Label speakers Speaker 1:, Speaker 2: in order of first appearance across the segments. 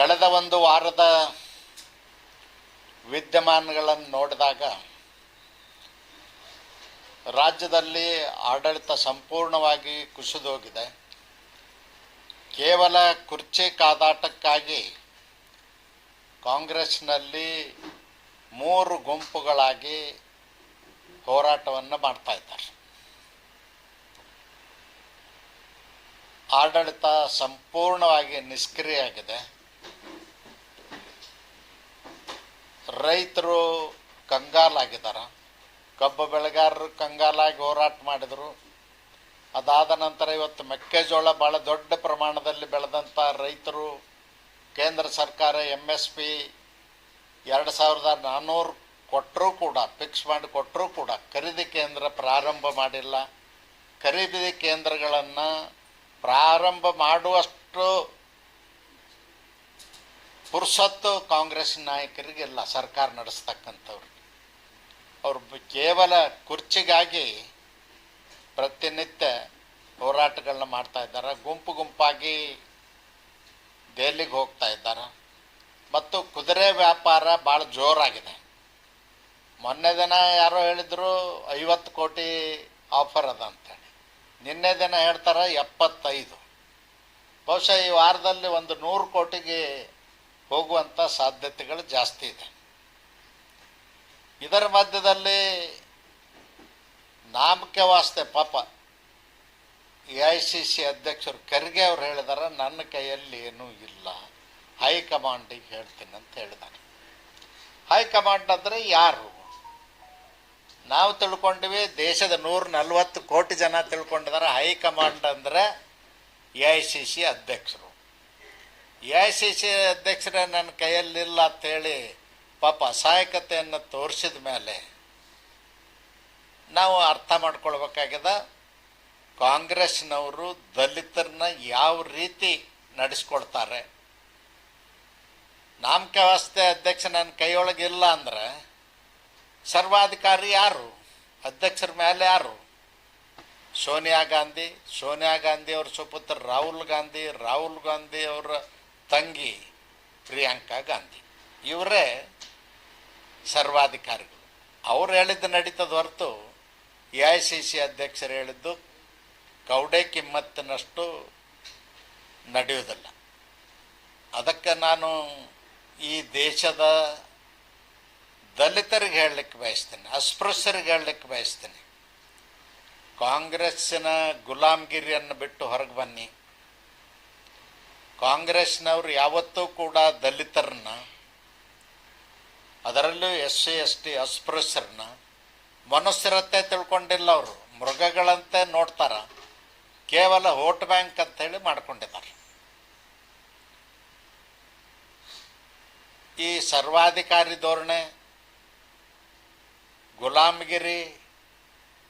Speaker 1: ಕಳೆದ ಒಂದು ವಾರದ ವಿದ್ಯಮಾನಗಳನ್ನು ನೋಡಿದಾಗ ರಾಜ್ಯದಲ್ಲಿ ಆಡಳಿತ ಸಂಪೂರ್ಣವಾಗಿ ಕುಸಿದೋಗಿದೆ. ಕೇವಲ ಕುರ್ಚಿ ಕಾದಾಟಕ್ಕಾಗಿ ಕಾಂಗ್ರೆಸ್ನಲ್ಲಿ ಮೂರು ಗುಂಪುಗಳಾಗಿ ಹೋರಾಟವನ್ನು ಮಾಡ್ತಾ ಇದ್ದಾರೆ. ಆಡಳಿತ ಸಂಪೂರ್ಣವಾಗಿ ನಿಷ್ಕ್ರಿಯ ಆಗಿದೆ ರೈತರು ಕಂಗಾಲಾಗಿದ್ದಾರ ಕಬ್ಬು ಬೆಳೆಗಾರರು ಕಂಗಾಲಾಗಿ ಹೋರಾಟ ಮಾಡಿದರು. ಅದಾದ ನಂತರ ಇವತ್ತು ಮೆಕ್ಕೆಜೋಳ ಭಾಳ ದೊಡ್ಡ ಪ್ರಮಾಣದಲ್ಲಿ ಬೆಳೆದಂಥ ರೈತರು, ಕೇಂದ್ರ ಸರ್ಕಾರ ಎಂ ಎಸ್ ಪಿ ಎರಡು ಸಾವಿರದ ನಾನ್ನೂರು ಕೊಟ್ಟರೂ ಕೂಡ ಫಿಕ್ಸ್ ಮಾಡಿ ಕೊಟ್ಟರೂ ಕೂಡ ಖರೀದಿ ಕೇಂದ್ರ ಪ್ರಾರಂಭ ಮಾಡಿಲ್ಲ. ಖರೀದಿ ಕೇಂದ್ರಗಳನ್ನು ಪ್ರಾರಂಭ ಮಾಡುವಷ್ಟು ಪುರುಸತ್ತು ಕಾಂಗ್ರೆಸ್ ನಾಯಕರಿಗೆಲ್ಲ ಸರ್ಕಾರ ನಡೆಸ್ತಕ್ಕಂಥವ್ರು. ಅವರು ಕೇವಲ ಕುರ್ಚಿಗಾಗಿ ಪ್ರತಿನಿತ್ಯ ಹೋರಾಟಗಳನ್ನ ಮಾಡ್ತಾ ಇದ್ದಾರೆ? ಗುಂಪು ಗುಂಪಾಗಿ ದೆಹಲಿಗೆ ಹೋಗ್ತಾ ಇದ್ದಾರೆ? ಮತ್ತು ಕುದುರೆ ವ್ಯಾಪಾರ ಭಾಳ ಜೋರಾಗಿದೆ. ಮೊನ್ನೆ ದಿನ ಯಾರೋ ಹೇಳಿದ್ರು, ಐವತ್ತು ಕೋಟಿ ಆಫರ್ ಅದ ಅಂತೇಳಿ. ನಿನ್ನೆ ದಿನ ಹೇಳ್ತಾರೆ, ಎಪ್ಪತ್ತೈದು. ಬಹುಶಃ ಈ ವಾರದಲ್ಲಿ ಒಂದು ನೂರು ಕೋಟಿಗೆ ಹೋಗುವಂಥ ಸಾಧ್ಯತೆಗಳು ಜಾಸ್ತಿ ಇದೆ. ಇದರ ಮಧ್ಯದಲ್ಲಿ ನಾಮಕೆ ವಾಸ್ತೆ ಪಾಪ ಎ ಐ ಸಿ ಸಿ ಅಧ್ಯಕ್ಷರು ಖರ್ಗೆ ಅವರು ಹೇಳಿದಾರೆ, ನನ್ನ ಕೈಯಲ್ಲಿ ಏನೂ ಇಲ್ಲ, ಹೈಕಮಾಂಡಿಗೆ ಹೇಳ್ತೀನಿ ಅಂತ ಹೇಳಿದ್ದಾರೆ ಹೈಕಮಾಂಡ್ ಅಂದರೆ ಯಾರು? ನಾವು ತಿಳ್ಕೊಂಡಿವಿ, ದೇಶದ ನೂರ ನಲ್ವತ್ತು ಕೋಟಿ ಜನ ತಿಳ್ಕೊಂಡಿದ್ದಾರೆ, ಹೈಕಮಾಂಡ್ ಅಂದರೆ ಎ ಐ ಸಿ ಸಿ ಅಧ್ಯಕ್ಷರು. ಎ ಐ ಸಿ ಸಿ ಅಧ್ಯಕ್ಷರೇ ನನ್ನ ಕೈಯಲ್ಲಿಲ್ಲ ಅಂತೇಳಿ ಪಾಪ ಅಸಹಾಯಕತೆಯನ್ನು ತೋರಿಸಿದ ಮೇಲೆ ನಾವು ಅರ್ಥ ಮಾಡ್ಕೊಳ್ಬೇಕಾಗ್ಯದ ಕಾಂಗ್ರೆಸ್ನವರು ದಲಿತರನ್ನ ಯಾವ ರೀತಿ ನಡೆಸ್ಕೊಳ್ತಾರೆ? ನಾಮಕ ವ್ಯವಸ್ಥೆ ಅಧ್ಯಕ್ಷ ನನ್ನ ಕೈಯೊಳಗೆ ಇಲ್ಲ ಅಂದ್ರೆ ಸರ್ವಾಧಿಕಾರಿ ಯಾರು? ಅಧ್ಯಕ್ಷರ ಮೇಲೆ ಯಾರು? ಸೋನಿಯಾ ಗಾಂಧಿ ಸೋನಿಯಾ ಗಾಂಧಿ ಅವ್ರ ಸುಪುತ್ರ ರಾಹುಲ್ ಗಾಂಧಿ ರಾಹುಲ್ ಗಾಂಧಿ ಅವರ ತಂಗಿ ಪ್ರಿಯಾಂಕಾ ಗಾಂಧಿ. ಇವರೇ ಸರ್ವಾಧಿಕಾರಿಗಳು. ಅವ್ರು ಹೇಳಿದ್ದು ನಡೀತದ ಹೊರತು ಎ ಐ ಸಿ ಸಿ ಅಧ್ಯಕ್ಷರು ಹೇಳಿದ್ದು ಕೌಡೆ ಕಿಮ್ಮತ್ತಿನಷ್ಟು ನಡೆಯುವುದಿಲ್ಲ. ಅದಕ್ಕೆ ನಾನು ಈ ದೇಶದ ದಲಿತರಿಗೆ ಹೇಳಲಿಕ್ಕೆ ಬಯಸ್ತೇನೆ, ಅಸ್ಪೃಶ್ಯರಿಗೆ ಹೇಳಲಿಕ್ಕೆ ಬಯಸ್ತೇನೆ. ಕಾಂಗ್ರೆಸ್ಸಿನ ಗುಲಾಮ್ಗಿರಿಯನ್ನು ಬಿಟ್ಟು ಹೊರಗೆ ಬನ್ನಿ. ಕಾಂಗ್ರೆಸ್ನವರು ಯಾವತ್ತೂ ಕೂಡ ದಲಿತರನ್ನ, ಅದರಲ್ಲೂ ಎಸ್ ಸಿ, ಎಸ್ ಟಿ, ಅಸ್ಪೃಶ್ಯರನ್ನ ಮನಸ್ಸಿರತ್ತೆ ತಿಳ್ಕೊಂಡಿಲ್ಲ ಅವರು. ಮೃಗಗಳಂತೆ ನೋಡ್ತಾರ. ಕೇವಲ ವೋಟ್ ಬ್ಯಾಂಕ್ ಅಂತ ಹೇಳಿ ಮಾಡ್ಕೊಂಡಿದ್ದಾರೆ ಈ ಸರ್ವಾಧಿಕಾರಿ ಧೋರಣೆ, ಗುಲಾಮಗಿರಿ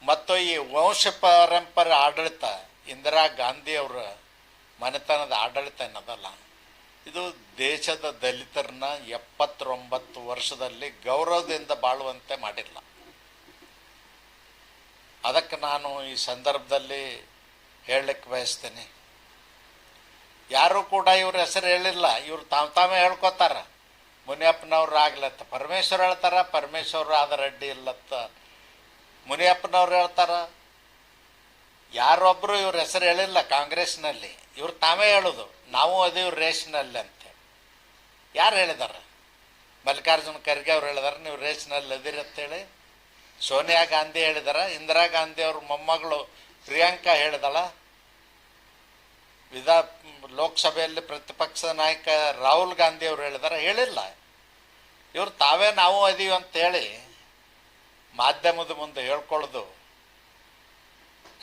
Speaker 1: ಮತ್ತು ಈ ವಂಶ ಪರಂಪರೆ ಆಡಳಿತ ಇಂದಿರಾ ಗಾಂಧಿಯವರ ಮನೆತನದ ಆಡಳಿತ ಏನದಲ್ಲ ಇದು ದೇಶದ ದಲಿತರನ್ನ ಎಪ್ಪತ್ತೊಂಬತ್ತು ವರ್ಷದಲ್ಲಿ ಗೌರವದಿಂದ ಬಾಳುವಂತೆ ಮಾಡಿಲ್ಲ. ಅದಕ್ಕೆ ನಾನು ಈ ಸಂದರ್ಭದಲ್ಲಿ ಹೇಳಲಿಕ್ಕೆ ಬಯಸ್ತೇನೆ. ಯಾರೂ ಕೂಡ ಇವ್ರ ಹೆಸರು ಹೇಳಿಲ್ಲ. ಇವ್ರು ತಾವು ತಾವೇ ಹೇಳ್ಕೊತಾರ. ಮುನಿಯಪ್ಪನವ್ರು ಆಗ್ಲತ್ತ ಪರಮೇಶ್ವರ್ ಹೇಳ್ತಾರ, ಪರಮೇಶ್ವರ್ ಆದ ರೆಡ್ಡಿ ಇಲ್ಲತ್ತ ಮುನಿಯಪ್ಪನವ್ರು ಹೇಳ್ತಾರ ಯಾರೊಬ್ಬರು ಇವ್ರ ಹೆಸರು ಹೇಳಿಲ್ಲ ಕಾಂಗ್ರೆಸ್ನಲ್ಲಿ, ಇವ್ರು ತಾವೇ ಹೇಳೋದು, ನಾವು ಅದೀವಿ ರೇಷ್ನಲ್ಲಿ ಅಂತ. ಯಾರು ಹೇಳಿದಾರ? ಮಲ್ಲಿಕಾರ್ಜುನ ಖರ್ಗೆ ಅವ್ರು ಹೇಳಿದಾರೆ, ನೀವು ರೇಷ್ನಲ್ಲಿ ಅಂತೇಳಿ ಸೋನಿಯಾ ಗಾಂಧಿ ಹೇಳಿದಾರ, ಇಂದಿರಾ ಗಾಂಧಿ ಅವ್ರ ಮೊಮ್ಮಗಳು ಪ್ರಿಯಾಂಕಾ ಹೇಳಿದಳ. ವಿಧಾ ಲೋಕಸಭೆಯಲ್ಲಿ ಪ್ರತಿಪಕ್ಷ ನಾಯಕ ರಾಹುಲ್ ಗಾಂಧಿ ಅವರು ಹೇಳಿದಾರ, ಹೇಳಿಲ್ಲ. ಇವ್ರು ತಾವೇ ನಾವು ಅದೀವಿ ಅಂತೇಳಿ ಮಾಧ್ಯಮದ ಮುಂದೆ ಹೇಳ್ಕೊಳ್ಳೋದು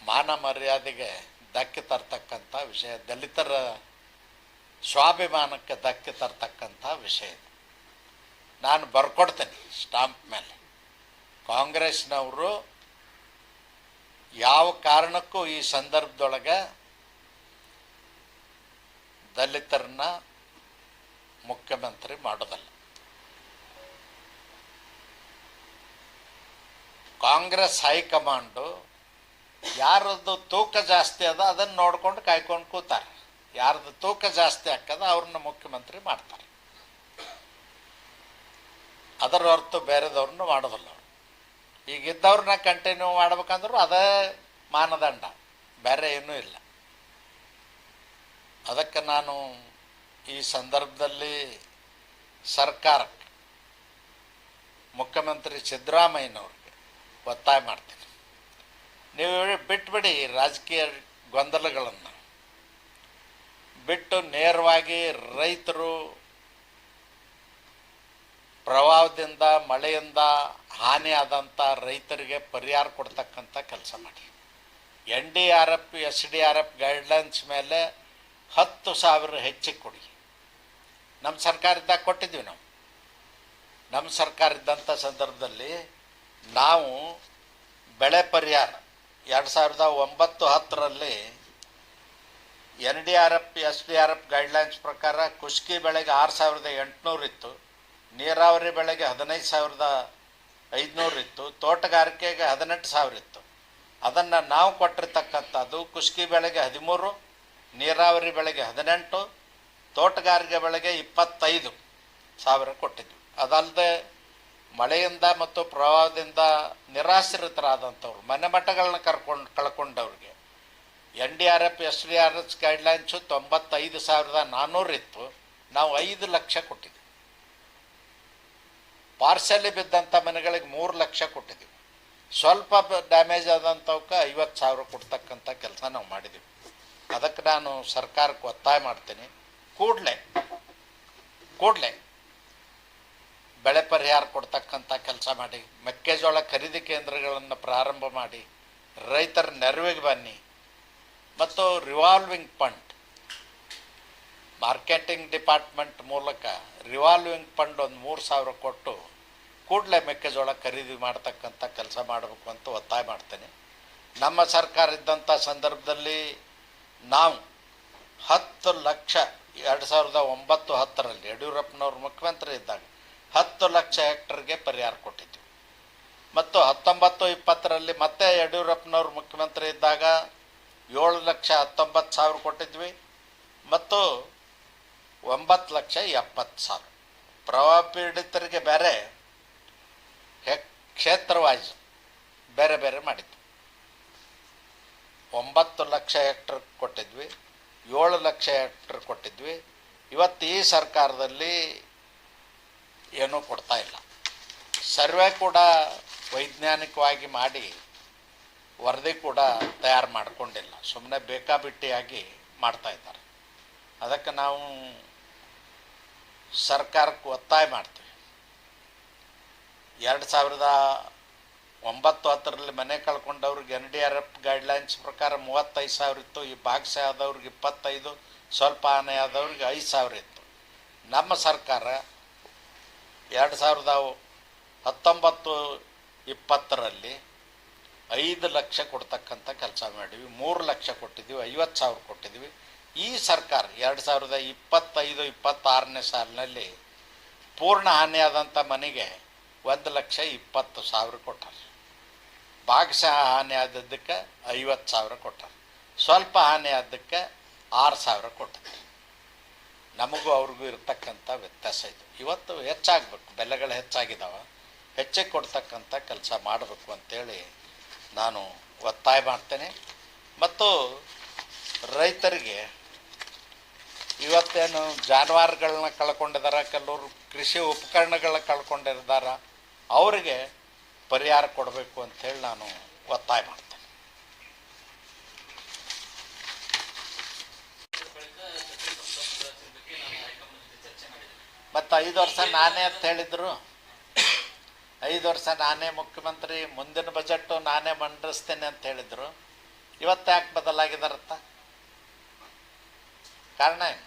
Speaker 1: ಮಾನ ಮರ್ಯಾದೆಗೆ ಧಕ್ಕೆ ತರ್ತಕ್ಕಂಥ ವಿಷಯ, ದಲಿತರ ಸ್ವಾಭಿಮಾನಕ್ಕೆ ಧಕ್ಕೆ ತರ್ತಕ್ಕಂಥ ವಿಷಯ ನಾನು ಬರ್ಕೊಡ್ತೇನೆ ಸ್ಟಾಂಪ್ ಮೇಲೆ. ಕಾಂಗ್ರೆಸ್ನವರು ಯಾವ ಕಾರಣಕ್ಕೂ ಈ ಸಂದರ್ಭದೊಳಗೆ ದಲಿತರನ್ನ ಮುಖ್ಯಮಂತ್ರಿ ಮಾಡೋದಲ್ಲ. ಕಾಂಗ್ರೆಸ್ ಹೈಕಮಾಂಡು ಯಾರದ್ದು ತೂಕ ಜಾಸ್ತಿ ಅದ ಅದನ್ನು ನೋಡ್ಕೊಂಡು ಕಾಯ್ಕೊಂಡು ಕೂತಾರೆ. ಯಾರದ್ದು ತೂಕ ಜಾಸ್ತಿ ಆಗ್ತದ ಅವ್ರನ್ನ ಮುಖ್ಯಮಂತ್ರಿ ಮಾಡ್ತಾರೆ. ಅದರ ಹೊರತು ಬೇರೆದವ್ರನ್ನ ಮಾಡೋದಿಲ್ಲ ಅವ್ರು. ಈಗಿದ್ದವ್ರನ್ನ ಕಂಟಿನ್ಯೂ ಮಾಡ್ಬೇಕಂದ್ರೂ ಅದೇ ಮಾನದಂಡ, ಬೇರೆ ಏನೂ ಇಲ್ಲ. ಅದಕ್ಕೆ ನಾನು ಈ ಸಂದರ್ಭದಲ್ಲಿ ಸರ್ಕಾರಕ್ಕೆ ಮುಖ್ಯಮಂತ್ರಿ ಸಿದ್ದರಾಮಯ್ಯನವ್ರಿಗೆ ಒತ್ತಾಯ ಮಾಡ್ತೀನಿ. ನೀವು ಬಿಟ್ಬಿಡಿ ರಾಜಕೀಯ ಗೊಂದಲಗಳನ್ನು. ಬಿಟ್ಟು ನೇರವಾಗಿ ರೈತರು ಪ್ರವಾಹದಿಂದ, ಮಳೆಯಿಂದ ಹಾನಿಯಾದಂಥ ರೈತರಿಗೆ ಪರಿಹಾರ ಕೊಡ್ತಕ್ಕಂಥ ಕೆಲಸ ಮಾಡಿ. N D R F, S D R F guidelines ಮೇಲೆ ಹತ್ತು ಸಾವಿರ ಹೆಚ್ಚಿಗೆ ಕೊಡಿ. ನಮ್ಮ ಸರ್ಕಾರದಾಗ ಕೊಟ್ಟಿದ್ವಿ ನಾವು. ನಮ್ಮ ಸರ್ಕಾರ ಇದ್ದಂಥ ಸಂದರ್ಭದಲ್ಲಿ ನಾವು ಬೆಳೆ ಪರಿಹಾರ ಎರಡು ಸಾವಿರದ ಒಂಬತ್ತು ಹತ್ತರಲ್ಲಿ N D R F, S D R F guidelines ಪ್ರಕಾರ ಕುಷ್ಕಿ ಬೆಳೆಗೆ ಆರು ಸಾವಿರದ ಎಂಟುನೂರು ಇತ್ತು, ನೀರಾವರಿ ಬೆಳೆಗೆ ಹದಿನೈದು ಸಾವಿರದ ಐದುನೂರಿತ್ತು ತೋಟಗಾರಿಕೆಗೆ ಹದಿನೆಂಟು ಸಾವಿರ ಇತ್ತು. ಅದನ್ನು ನಾವು ಕೊಟ್ಟಿರ್ತಕ್ಕಂಥದ್ದು ಕುಷ್ಕಿ ಬೆಳೆಗೆ ಹದಿಮೂರು, ನೀರಾವರಿ ಬೆಳೆಗೆ ಹದಿನೆಂಟು, ತೋಟಗಾರಿಕೆ ಬೆಳೆಗೆ ಇಪ್ಪತ್ತೈದು ಸಾವಿರ ಕೊಟ್ಟಿದ್ವಿ. ಅದಲ್ಲದೆ ಮಳೆಯಿಂದ ಮತ್ತು ಪ್ರವಾಹದಿಂದ ನಿರಾಶ್ರಿತರಾದಂಥವ್ರು, ಮನೆ ಮಠಗಳನ್ನ ಕರ್ಕೊಂಡು, ಕಳ್ಕೊಂಡವ್ರಿಗೆ. N D R F, S D R S guidelines ತೊಂಬತ್ತೈದು ಸಾವಿರದ ನಾನ್ನೂರು ಇತ್ತು. ನಾವು ಐದು ಲಕ್ಷ ಕೊಟ್ಟಿದ್ವಿ. ಪಾರ್ಸಲ್ಲಿ ಬಿದ್ದಂಥ ಮನೆಗಳಿಗೆ ಮೂರು ಲಕ್ಷ ಕೊಟ್ಟಿದ್ದೀವಿ ಸ್ವಲ್ಪ ಡ್ಯಾಮೇಜ್ ಆದಂಥವಕ್ಕೆ ಐವತ್ತು ಸಾವಿರ ಕೊಡ್ತಕ್ಕಂಥ ಕೆಲಸ ನಾವು ಮಾಡಿದ್ದೀವಿ ಅದಕ್ಕೆ ನಾನು ಸರ್ಕಾರಕ್ಕೆ ಒತ್ತಾಯ ಮಾಡ್ತೀನಿ. ಕೂಡಲೇ ಕೂಡಲೇ ಬೆಳೆ ಪರಿಹಾರ ಕೊಡ್ತಕ್ಕಂಥ ಕೆಲಸ ಮಾಡಿ, ಮೆಕ್ಕೆಜೋಳ ಖರೀದಿ ಕೇಂದ್ರಗಳನ್ನು ಪ್ರಾರಂಭ ಮಾಡಿ, ರೈತರ ನೆರವಿಗೆ ಬನ್ನಿ. ಮತ್ತು ರಿವಾಲ್ವಿಂಗ್ ಫಂಡ್ ಮಾರ್ಕೆಟಿಂಗ್ ಡಿಪಾರ್ಟ್ಮೆಂಟ್ ಮೂಲಕ ರಿವಾಲ್ವಿಂಗ್ ಫಂಡ್ ಒಂದು ಮೂರು ಸಾವಿರ ಕೊಟ್ಟು ಕೂಡಲೇ ಮೆಕ್ಕೆಜೋಳ ಖರೀದಿ ಮಾಡ್ತಕ್ಕಂಥ ಕೆಲಸ ಮಾಡಬೇಕು ಅಂತ ಒತ್ತಾಯ ಮಾಡ್ತೇನೆ. ನಮ್ಮ ಸರ್ಕಾರ ಇದ್ದಂಥ ಸಂದರ್ಭದಲ್ಲಿ ನಾವು ಹತ್ತು ಲಕ್ಷ ಎರಡು ಸಾವಿರದ ಒಂಬತ್ತು ಹತ್ತರಲ್ಲಿ ಯಡಿಯೂರಪ್ಪನವ್ರ ಮುಖ್ಯಮಂತ್ರಿ ಇದ್ದಾಗ ಹತ್ತು ಲಕ್ಷ ಹೆಕ್ಟರ್ಗೆ ಪರಿಹಾರ ಕೊಟ್ಟಿದ್ವಿ. ಮತ್ತು ಹತ್ತೊಂಬತ್ತು ಇಪ್ಪತ್ತರಲ್ಲಿ ಮತ್ತೆ ಯಡಿಯೂರಪ್ಪನವ್ರು ಮುಖ್ಯಮಂತ್ರಿ ಇದ್ದಾಗ ಏಳು ಲಕ್ಷ ಹತ್ತೊಂಬತ್ತು ಸಾವಿರ ಕೊಟ್ಟಿದ್ವಿ. ಮತ್ತು ಒಂಬತ್ತು ಲಕ್ಷ ಎಪ್ಪತ್ತು ಸಾವಿರ. ಪ್ರವಾಹ ಪೀಡಿತರಿಗೆ ಬೇರೆ ಹೆಕ್ ಕ್ಷೇತ್ರವಾಯ್ ಬೇರೆ ಬೇರೆ ಮಾಡಿದ್ವಿ. ಒಂಬತ್ತು ಲಕ್ಷ ಹೆಕ್ಟರ್ ಕೊಟ್ಟಿದ್ವಿ. ಏಳು ಲಕ್ಷ ಹೆಕ್ಟರ್ ಕೊಟ್ಟಿದ್ವಿ. ಇವತ್ತು ಈ ಸರ್ಕಾರದಲ್ಲಿ ಏನೂ ಕೊಡ್ತಾ ಇಲ್ಲ. ಸರ್ವೆ ಕೂಡ ವೈಜ್ಞಾನಿಕವಾಗಿ ಮಾಡಿ ವರದಿ ಕೂಡ ತಯಾರು ಮಾಡಿಕೊಂಡಿಲ್ಲ. ಸುಮ್ಮನೆ ಬೇಕಾಬಿಟ್ಟಿಯಾಗಿ ಮಾಡ್ತಾ ಇದ್ದಾರೆ. ಅದಕ್ಕೆ ನಾವು ಸರ್ಕಾರಕ್ಕೆ ಒತ್ತಾಯ ಮಾಡ್ತೀವಿ. ಎರಡು ಸಾವಿರದ ಒಂಬತ್ತು ಹತ್ತರಲ್ಲಿ ಮನೆ ಕಳ್ಕೊಂಡವ್ರಿಗೆ N D R F guidelines ಪ್ರಕಾರ ಮೂವತ್ತೈದು ಸಾವಿರ ಇತ್ತು, ಈ ಬಾಕ್ಸ ಆದವ್ರಿಗೆ ಇಪ್ಪತ್ತೈದು, ಸ್ವಲ್ಪ ಆನೆ ಆದವ್ರಿಗೆ ಐದು ಸಾವಿರ ಇತ್ತು. ನಮ್ಮ ಸರ್ಕಾರ ಎರಡು ಸಾವಿರದ ಹತ್ತೊಂಬತ್ತು ಇಪ್ಪತ್ತರಲ್ಲಿ ಐದು ಲಕ್ಷ ಕೊಡ್ತಕ್ಕಂಥ ಕೆಲಸ ಮಾಡಿವಿ ಮೂರು ಲಕ್ಷ ಕೊಟ್ಟಿದ್ದೀವಿ ಐವತ್ತು ಸಾವಿರ ಕೊಟ್ಟಿದ್ದೀವಿ ಈ ಸರ್ಕಾರ ಎರಡು ಸಾವಿರದ ಇಪ್ಪತ್ತೈದು, ಇಪ್ಪತ್ತಾರನೇ ಸಾಲಿನಲ್ಲಿ ಪೂರ್ಣ ಹಾನಿಯಾದಂಥ ಮನೆಗೆ ಒಂದು ಲಕ್ಷ ಇಪ್ಪತ್ತು ಸಾವಿರ ಕೊಟ್ಟಾರೆ. ಭಾಗಶಃ ಹಾನಿ ಆದದ್ದಕ್ಕೆ ಐವತ್ತು ಸಾವಿರ ಕೊಟ್ಟಾರೆ. ಸ್ವಲ್ಪ ಹಾನಿ ಆದಕ್ಕೆ ಆರು ಸಾವಿರ ಕೊಟ್ಟಿದ್ದಾರೆ ನಮಗೂ ಅವ್ರಿಗೂ ಇರತಕ್ಕಂಥ ವ್ಯತ್ಯಾಸ ಇದು. ಇವತ್ತು ಹೆಚ್ಚಾಗಬೇಕು, ಬೆಲೆಗಳು ಹೆಚ್ಚಾಗಿದ್ದಾವೆ ಹೆಚ್ಚೆ ಕೊಡ್ತಕ್ಕಂಥ ಕೆಲಸ ಮಾಡಬೇಕು ಅಂತೇಳಿ ನಾನು ಒತ್ತಾಯ ಮಾಡ್ತೇನೆ. ಮತ್ತು ರೈತರಿಗೆ ಇವತ್ತೇನು ಜಾನುವಾರುಗಳನ್ನ ಕಳ್ಕೊಂಡಿದ್ದಾರೆ ಕೆಲವರು ಕೃಷಿ ಉಪಕರಣಗಳನ್ನ ಕಳ್ಕೊಂಡಿದ್ದಾರೆ ಅವರಿಗೆ ಪರಿಹಾರ ಕೊಡಬೇಕು ಅಂಥೇಳಿ ನಾನು ಒತ್ತಾಯ ಮಾಡ್ತೇನೆ. ಮತ್ತು ಐದು ವರ್ಷ ನಾನೇ ಅಂತ ಹೇಳಿದರು. ಐದು ವರ್ಷ ನಾನೇ ಮುಖ್ಯಮಂತ್ರಿ, ಮುಂದಿನ ಬಜೆಟ್ಟು ನಾನೇ ಮಂಡಿಸ್ತೇನೆ ಅಂತ ಹೇಳಿದರು. ಇವತ್ತು ಯಾಕೆ ಬದಲಾಗಿದಾರತ್ತ? ಕಾರಣ ಏನು?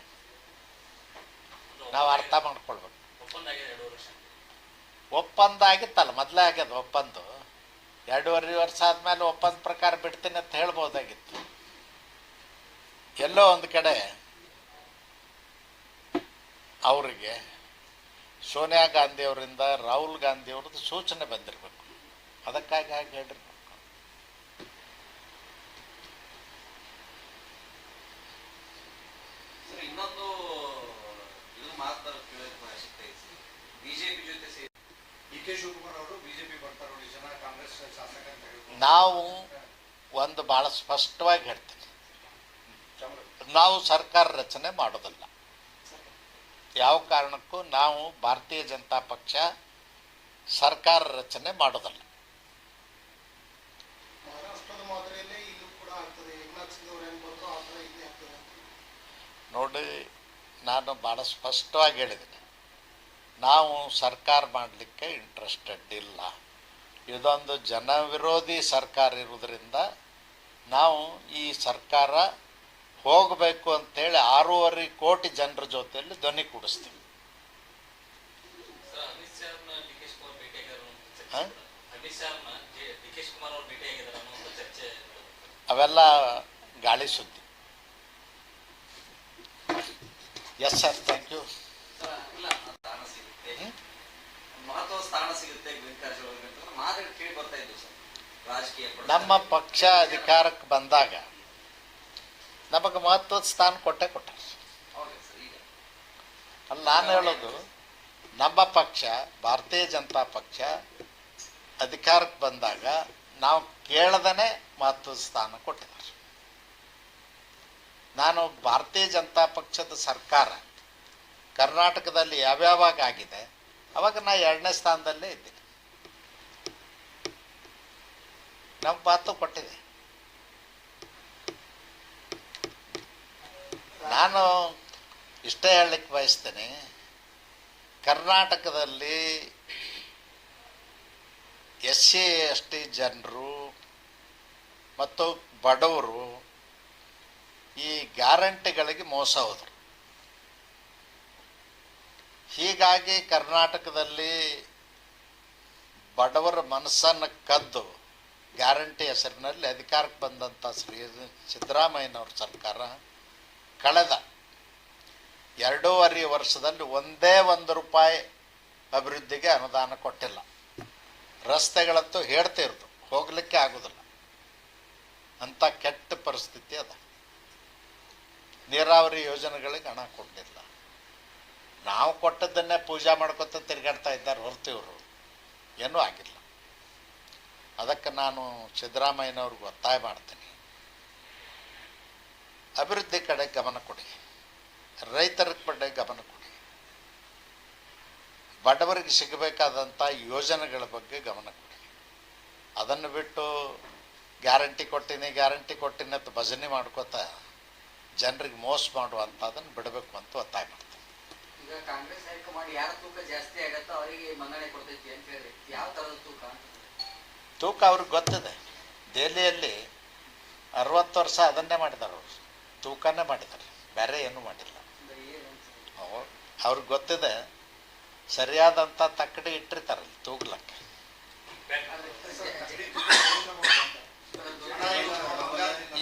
Speaker 1: ನಾವು ಅರ್ಥ ಮಾಡ್ಕೊಳ್ಬೇಕು.
Speaker 2: ಒಪ್ಪಂದ
Speaker 1: ಆಗಿತ್ತಲ್ಲ ಮೊದಲೇ ಆಗ್ಯದ ಒಪ್ಪಂದ. ಎರಡೂವರೆ ವರ್ಷ ಆದಮೇಲೆ ಒಪ್ಪಂದ ಪ್ರಕಾರ ಬಿಡ್ತೀನಿ ಅಂತ ಹೇಳ್ಬೋದಾಗಿತ್ತು. ಎಲ್ಲೋ ಒಂದು ಕಡೆ ಅವರಿಗೆ ಸೋನಿಯಾ ಗಾಂಧಿಯವರಿಂದ ರಾಹುಲ್ ಗಾಂಧಿಯವ್ರದ್ದು ಸೂಚನೆ ಬಂದಿರಬೇಕು. ಅದಕ್ಕಾಗಿ ಹಾಗೆ ಹೇಳಿರ್ಬೇಕು ನಾವು ಒಂದು ಭಾಳ ಸ್ಪಷ್ಟವಾಗಿ ಹೇಳ್ತೀನಿ. ನಾವು ಸರ್ಕಾರ ರಚನೆ ಮಾಡೋದಿಲ್ಲ. ಯಾವ ಕಾರಣಕ್ಕೂ ನಾವು ಭಾರತೀಯ ಜನತಾ ಪಕ್ಷ ಸರ್ಕಾರ ರಚನೆ ಮಾಡೋದಿಲ್ಲ. ನೋಡಿ ನಾನು ಭಾಳ ಸ್ಪಷ್ಟವಾಗಿ ಹೇಳಿದ್ದೀನಿ. ನಾವು ಸರ್ಕಾರ ಮಾಡಲಿಕ್ಕೆ ಇಂಟ್ರೆಸ್ಟೆಡ್ ಇಲ್ಲ. ಇದೊಂದು ಜನವಿರೋಧಿ ಸರ್ಕಾರ ಇರುವುದರಿಂದ ನಾವು ಈ ಸರ್ಕಾರ ಹೋಗಬೇಕು ಅಂತೇಳಿ ಆರೂವರೆ ಕೋಟಿ ಜನರ ಜೊತೆಯಲ್ಲಿ ಧ್ವನಿ ಕೂಡಿಸ್ತೀವಿ. ಅವೆಲ್ಲ ಗಾಳಿ ಸುದ್ದಿ. ಎಸ್ ಸರ್ ಥ್ಯಾಂಕ್ ಯು ನಮ್ಮ ಪಕ್ಷ ಅಧಿಕಾರಕ್ಕೆ ಬಂದಾಗ ನಮಗೆ ಮಹತ್ವದ ಸ್ಥಾನ ಕೊಟ್ಟೆ ಕೊಟ್ಟ.
Speaker 3: ಹೌದು
Speaker 1: ಅಲ್ಲಿ ನಾನು ಹೇಳೋದು ನಮ್ಮ ಪಕ್ಷ ಭಾರತೀಯ ಜನತಾ ಪಕ್ಷ ಅಧಿಕಾರಕ್ಕೆ ಬಂದಾಗ ನಾವು ಕೇಳದನೆ ಮಹತ್ವದ ಸ್ಥಾನ ಕೊಟ್ಟಿದ್ದಾರೆ. ನಾನು ಭಾರತೀಯ ಜನತಾ ಪಕ್ಷದ ಸರ್ಕಾರ ಕರ್ನಾಟಕದಲ್ಲಿ ಯಾವ್ಯಾವಾಗ ಆಗಿದೆ ಅವಾಗ ನಾ ಎರಡನೇ ಸ್ಥಾನದಲ್ಲೇ ಇದ್ದೀನಿ. ನಮ್ಮ ಮಾತು ಕೊಟ್ಟಿದೆ. ನಾನು ಇಷ್ಟೇ ಹೇಳಲಿಕ್ಕೆ ಬಯಸ್ತೇನೆ, ಕರ್ನಾಟಕದಲ್ಲಿ ಎಸ್ ಸಿ ಎಸ್ ಟಿ ಜನರು ಮತ್ತು ಬಡವರು ಈ ಗ್ಯಾರಂಟಿಗಳಿಗೆ ಮೋಸ ಹೋದರು. ಹೀಗಾಗಿ ಕರ್ನಾಟಕದಲ್ಲಿ ಬಡವರ ಮನಸ್ಸನ್ನು ಕದ್ದು ಗ್ಯಾರಂಟಿ ಹೆಸರಿನಲ್ಲಿ ಅಧಿಕಾರಕ್ಕೆ ಬಂದಂಥ ಶ್ರೀ ಸಿದ್ದರಾಮಯ್ಯನವ್ರ ಸರ್ಕಾರ ಕಳೆದ ಎರಡೂವರೆ ವರ್ಷದಲ್ಲಿ ಒಂದೇ ಒಂದು ರೂಪಾಯಿ ಅಭಿವೃದ್ಧಿಗೆ ಅನುದಾನ ಕೊಟ್ಟಿಲ್ಲ. ರಸ್ತೆಗಳಂತೂ ಹೇಳ್ತಿರೋದು ಹೋಗಲಿಕ್ಕೆ ಆಗೋದಿಲ್ಲ. ಅಂಥ ಕೆಟ್ಟ ಪರಿಸ್ಥಿತಿ ಅದ. ನೀರಾವರಿ ಯೋಜನೆಗಳಿಗೆ ಹಣ ಕೊಟ್ಟಿಲ್ಲ ನಾವು ಕೊಟ್ಟದ್ದನ್ನೇ ಪೂಜಾ ಮಾಡ್ಕೊತ ತಿರುಗಾಡ್ತಾ ಇದ್ದಾರೆ ಹೊರತು ಏನೂ ಆಗಿಲ್ಲ. ಅದಕ್ಕೆ ನಾನು ಸಿದ್ದರಾಮಯ್ಯನವ್ರಿಗೆ ಒತ್ತಾಯ ಮಾಡ್ತೀನಿ. ಅಭಿವೃದ್ಧಿ ಕಡೆ ಗಮನ ಕೊಡಿ. ರೈತರ ಕಡೆ ಗಮನ ಕೊಡಿ. ಬಡವರಿಗೆ ಸಿಗಬೇಕಾದಂಥ ಯೋಜನೆಗಳ ಬಗ್ಗೆ ಗಮನ ಕೊಡಿ. ಅದನ್ನು ಬಿಟ್ಟು ಗ್ಯಾರಂಟಿ ಕೊಟ್ಟಿನಿ ಗ್ಯಾರಂಟಿ ಕೊಟ್ಟಿನಿ ಅಂತ ಭಜನೆ ಮಾಡ್ಕೋತ ಜನರಿಗೆ ಮೋಸ ಮಾಡುವಂಥದ್ದನ್ನು ಬಿಡಬೇಕು ಅಂತ ಒತ್ತಾಯ
Speaker 3: ಅಂತ ತೂಕ
Speaker 1: ಅವ್ರಿಗೆ ಗೊತ್ತಿದೆ. ದೆಹಲಿಯಲ್ಲಿ ಅರವತ್ತು ವರ್ಷ ಅದನ್ನೇ ಮಾಡಿದ್ದಾರೆ ಅವರು. ತೂಕನೇ ಮಾಡಿದ್ದಾರೆ. ಬೇರೆ ಏನೂ ಮಾಡಿಲ್ಲ ಅವ್ರಿಗೆ ಗೊತ್ತಿದೆ ಸರಿಯಾದಂಥ ತಕ್ಕಡಿ ಇಟ್ಟಿರ್ತಾರಲ್ಲ ತೂಗ್ಲಕ್ಕೆ.